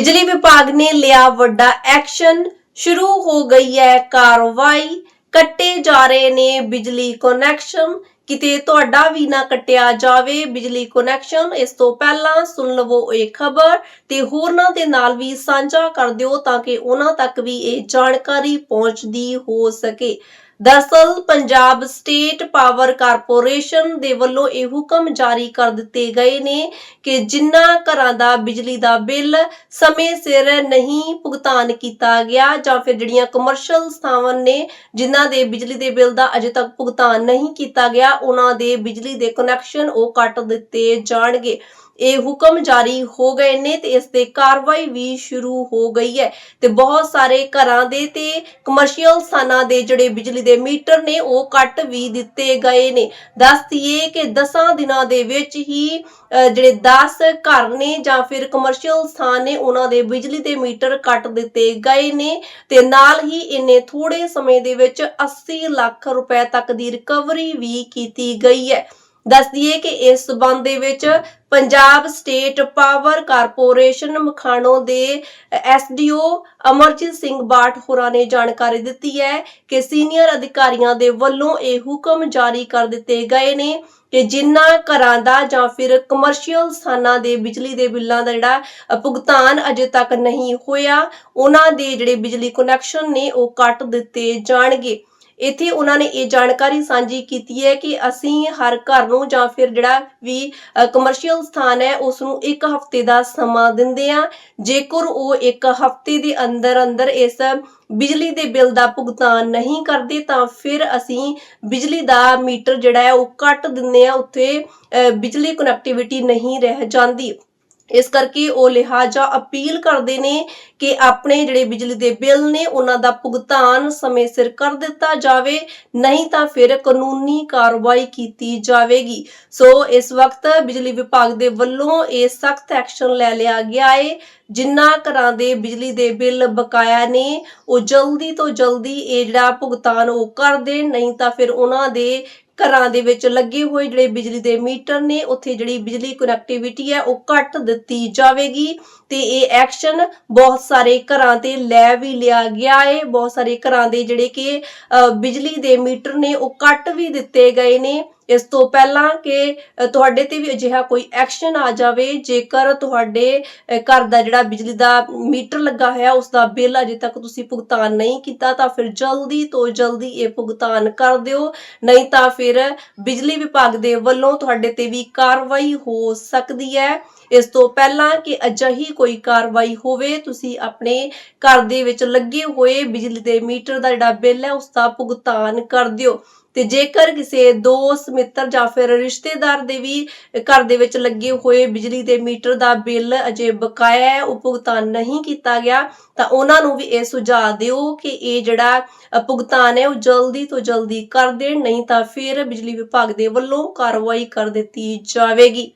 ਬਿਜਲੀ ਵਿਭਾਗ ਨੇ ਲਿਆ ਵੱਡਾ ਐਕਸ਼ਨ। ਸ਼ੁਰੂ ਹੋ ਗਈ ਹੈ ਕਾਰਵਾਈ। ਕੱਟੇ ਜਾ ਰਹੇ ਨੇ ਬਿਜਲੀ ਕਨੈਕਸ਼ਨ। ਕਿਤੇ ਤੁਹਾਡਾ ਵੀ ਨਾ ਕੱਟਿਆ ਜਾਵੇ ਬਿਜਲੀ ਕਨੈਕਸ਼ਨ, ਇਸ ਤੋਂ ਪਹਿਲਾਂ ਸੁਣ ਲਵੋ ਇਹ ਖਬਰ ਤੇ ਹੋਰਨਾਂ ਦੇ ਨਾਲ ਵੀ ਸਾਂਝਾ ਕਰ ਦਿਓ ਤਾਂ ਕਿ ਉਹਨਾਂ ਤੱਕ ਵੀ ਇਹ ਜਾਣਕਾਰੀ ਪਹੁੰਚਦੀ ਹੋ ਸਕੇ। ਦਰਅਸਲ ਪੰਜਾਬ ਸਟੇਟ ਪਾਵਰ ਕਾਰਪੋਰੇਸ਼ਨ ਦੇ ਵੱਲੋਂ ਇਹ ਹੁਕਮ ਜਾਰੀ ਕਰ ਦਿੱਤੇ ਗਏ ਨੇ ਕਿ ਜਿਨ੍ਹਾਂ ਘਰਾਂ ਦਾ ਬਿਜਲੀ ਦਾ ਬਿੱਲ ਸਮੇਂ ਸਿਰ ਨਹੀਂ ਭੁਗਤਾਨ ਕੀਤਾ ਗਿਆ ਜਾਂ ਫਿਰ ਜਿਹੜੀਆਂ ਕਮਰਸ਼ੀਅਲ ਸਥਾਵਾਂ ਨੇ ਜਿਨ੍ਹਾਂ ਦੇ ਬਿਜਲੀ ਦੇ ਬਿੱਲ ਦਾ ਅਜੇ ਤੱਕ ਭੁਗਤਾਨ ਨਹੀਂ ਕੀਤਾ ਗਿਆ, ਉਹਨਾਂ ਦੇ ਬਿਜਲੀ ਦੇ ਕਨੈਕਸ਼ਨ ਉਹ ਕੱਟ ਦਿੱਤੇ ਜਾਣਗੇ। ਇਹ ਹੁਕਮ ਜਾਰੀ ਹੋ ਗਏ ਨੇ ਤੇ ਇਸ ਤੇ ਕਾਰਵਾਈ ਵੀ ਸ਼ੁਰੂ ਹੋ ਗਈ ਹੈ। ਤੇ ਬਹੁਤ ਸਾਰੇ ਘਰਾਂ ਦੇ ਤੇ ਕਮਰਸ਼ੀਅਲ ਸਥਾਨਾਂ ਦੇ ਜਿਹੜੇ ਬਿਜਲੀ ਦੇ ਮੀਟਰ ਨੇ, ਉਹ ਕੱਟ ਵੀ ਦਿੱਤੇ ਗਏ ਨੇ। ਦੱਸ ਕਿ 10 ਦਿਨਾਂ ਦੇ ਵਿੱਚ ਹੀ ਜਿਹੜੇ 10 ਘਰ ਨੇ ਜਾਂ ਫਿਰ ਕਮਰਸ਼ੀਅਲ ਸਥਾਨ ਨੇ, ਉਹਨਾਂ ਦੇ ਬਿਜਲੀ ਦੇ ਮੀਟਰ ਕੱਟ ਦਿੱਤੇ ਗਏ ਨੇ ਤੇ ਨਾਲ ਹੀ ਇਹਨੇ ਥੋੜੇ ਸਮੇਂ ਦੇ ਵਿੱਚ 80 ਲੱਖ ਰੁਪਏ ਤੱਕ ਦੀ ਰਿਕਵਰੀ ਵੀ ਕੀਤੀ ਗਈ ਹੈ। ਦੱਸ ਦਈਏ ਕਿ ਇਸ ਸਬੰਧ ਦੇ ਵਿੱਚ Punjab state power corporation Makhano ਦੇ ਐਸਡੀਓ ਅਮਰਜੀਤ ਸਿੰਘ ਬਾਠ ਹੋਰਾਂ ਨੇ ਜਾਣਕਾਰੀ ਦਿੱਤੀ ਹੈ ਕਿ ਸੀਨੀਅਰ ਅਧਿਕਾਰੀਆਂ ਦੇ ਵੱਲੋਂ ਇਹ ਹੁਕਮ ਜਾਰੀ ਕਰ ਦਿੱਤੇ ਗਏ ਨੇ ਕਿ ਜਿਨ੍ਹਾਂ ਘਰਾਂ ਦਾ ਜਾਂ ਫਿਰ ਕਮਰਸ਼ੀਅਲ ਸਥਾਨਾਂ ਦੇ ਬਿਜਲੀ ਦੇ ਬਿੱਲਾਂ ਦਾ ਜਿਹੜਾ ਭੁਗਤਾਨ ਅਜੇ ਤੱਕ ਨਹੀਂ ਹੋਇਆ, ਉਹਨਾਂ ਦੇ ਜਿਹੜੇ ਬਿਜਲੀ ਕਨੈਕਸ਼ਨ ਨੇ ਉਹ ਕੱਟ ਦਿੱਤੇ ਜਾਣਗੇ। ਇੱਥੇ ਉਹਨਾਂ ਨੇ ਇਹ ਜਾਣਕਾਰੀ ਸਾਂਝੀ ਕੀਤੀ ਹੈ ਕਿ ਅਸੀਂ ਹਰ ਘਰ ਨੂੰ ਜਾਂ ਫਿਰ ਜਿਹੜਾ ਵੀ ਕਮਰਸ਼ੀਅਲ ਸਥਾਨ ਹੈ ਉਸ ਨੂੰ ਇੱਕ ਹਫ਼ਤੇ ਦਾ ਸਮਾਂ ਦਿੰਦੇ ਆ ਜੇਕਰ ਉਹ ਇੱਕ ਹਫ਼ਤੇ ਦੇ ਅੰਦਰ ਅੰਦਰ ਇਸ ਬਿਜਲੀ ਦੇ ਬਿੱਲ ਦਾ ਭੁਗਤਾਨ ਨਹੀਂ ਕਰਦੇ ਤਾਂ ਫਿਰ ਅਸੀਂ ਬਿਜਲੀ ਦਾ ਮੀਟਰ ਜਿਹੜਾ ਹੈ ਉਹ ਕੱਟ ਦਿੰਦੇ ਆ ਉੱਥੇ ਅ, ਬਿਜਲੀ ਕਨੈਕਟੀਵਿਟੀ ਨਹੀਂ ਰਹਿ ਜਾਂਦੀ। ਇਸ ਕਰਕੇ ਉਹ ਲਿਹਾਜ਼ਾ ਅਪੀਲ ਕਰਦੇ ਨੇ ਕਿ ਆਪਣੇ ਜਿਹੜੇ ਬਿਜਲੀ ਦੇ ਬਿੱਲ ਨੇ, ਉਹਨਾਂ ਦਾ ਭੁਗਤਾਨ ਸਮੇਂ ਸਿਰ ਕਰ ਦਿੱਤਾ ਜਾਵੇ, ਨਹੀਂ ਤਾਂ ਫਿਰ ਕਾਨੂੰਨੀ ਕਾਰਵਾਈ ਕੀਤੀ ਜਾਵੇਗੀ। ਸੋ ਇਸ ਵਕਤ ਬਿਜਲੀ ਵਿਭਾਗ ਦੇ ਵੱਲੋਂ ਇਹ ਸਖਤ ਐਕਸ਼ਨ ਲੈ ਲਿਆ ਗਿਆ ਹੈ ਜਿਨ੍ਹਾਂ ਘਰਾਂ ਦੇ ਬਿਜਲੀ ਦੇ ਬਿੱਲ ਬਕਾਇਆ ਨੇ, ਉਹ ਜਲਦੀ ਤੋਂ ਜਲਦੀ ਇਹ ਜਿਹੜਾ ਭੁਗਤਾਨ ਉਹ ਕਰ ਦੇਣ, ਨਹੀਂ ਤਾਂ ਫਿਰ ਉਹਨਾਂ ਦੇ ਘਰਾਂ ਦੇ ਵਿੱਚ ਲੱਗੇ ਹੋਏ ਜਿਹੜੇ ਬਿਜਲੀ ਦੇ ਮੀਟਰ ਨੇ, ਉੱਥੇ ਜਿਹੜੀ ਬਿਜਲੀ ਕਨੈਕਟੀਵਿਟੀ ਹੈ ਉਹ ਕੱਟ ਦਿੱਤੀ ਜਾਵੇਗੀ ਤੇ ਇਹ ਐਕਸ਼ਨ ਬਹੁਤ ਸਾਰੇ ਘਰਾਂ ਤੇ ਲੈ ਵੀ ਲਿਆ ਗਿਆ ਹੈ ਬਹੁਤ ਸਾਰੇ ਘਰਾਂ ਦੇ ਜਿਹੜੇ ਕਿ ਬਿਜਲੀ ਦੇ ਮੀਟਰ ਨੇ ਉਹ ਕੱਟ ਵੀ ਦਿੱਤੇ ਗਏ ਨੇ। ਇਸ ਤੋਂ ਪਹਿਲਾਂ ਕਿ ਤੁਹਾਡੇ ਤੇ ਵੀ ਅਜਿਹਾ ਕੋਈ ਐਕਸ਼ਨ ਆ ਜਾਵੇ, ਜੇਕਰ ਤੁਹਾਡੇ ਘਰ ਦਾ ਜਿਹੜਾ ਬਿਜਲੀ ਦਾ ਮੀਟਰ ਲੱਗਾ ਹੋਇਆ ਉਸ ਦਾ ਬਿੱਲ ਅਜੇ ਤੱਕ ਤੁਸੀਂ ਭੁਗਤਾਨ ਨਹੀਂ ਕੀਤਾ, ਤਾਂ ਫਿਰ ਜਲਦੀ ਤੋਂ ਜਲਦੀ ਇਹ ਭੁਗਤਾਨ ਕਰ ਦਿਓ। ਨਹੀਂ ਤਾਂ ਫਿਰ ਬਿਜਲੀ ਵਿਭਾਗ ਦੇ ਵੱਲੋਂ ਤੁਹਾਡੇ ਤੇ ਵੀ ਕਾਰਵਾਈ ਹੋ ਸਕਦੀ ਹੈ। ਇਸ ਤੋਂ ਪਹਿਲਾਂ ਕਿ ਅਜਿਹੀ ਕੋਈ ਕਾਰਵਾਈ ਹੋਵੇ, ਤੁਸੀਂ ਆਪਣੇ ਘਰ ਦੇ ਵਿੱਚ ਲੱਗੇ ਹੋਏ ਬਿਜਲੀ ਦੇ ਮੀਟਰ ਦਾ ਜਿਹੜਾ ਬਿੱਲ ਹੈ ਉਸ ਦਾ ਭੁਗਤਾਨ ਕਰ ਦਿਓ। ਤੇ ਜੇਕਰ ਕਿਸੇ ਦੋਸਤ, ਮਿੱਤਰ ਜਾਂ ਫਿਰ ਰਿਸ਼ਤੇਦਾਰ ਦੇ ਵੀ ਘਰ ਦੇ ਵਿੱਚ ਲੱਗੇ ਹੋਏ ਬਿਜਲੀ ਦੇ ਮੀਟਰ ਦਾ ਬਿੱਲ ਅਜੇ ਬਕਾਇਆ ਹੈ ਉਹ ਭੁਗਤਾਨ ਨਹੀਂ ਕੀਤਾ ਗਿਆ, ਤਾਂ ਉਹਨਾਂ ਨੂੰ ਵੀ ਇਹ ਸੁਝਾਅ ਦਿਓ ਕਿ ਇਹ ਜਿਹੜਾ ਭੁਗਤਾਨ ਹੈ, ਉਹ ਜਲਦੀ ਤੋਂ ਜਲਦੀ ਕਰ ਦੇਣ, ਨਹੀਂ ਤਾਂ ਫਿਰ ਬਿਜਲੀ ਵਿਭਾਗ ਦੇ ਵੱਲੋਂ ਕਾਰਵਾਈ ਕਰ ਦਿੱਤੀ ਜਾਵੇਗੀ।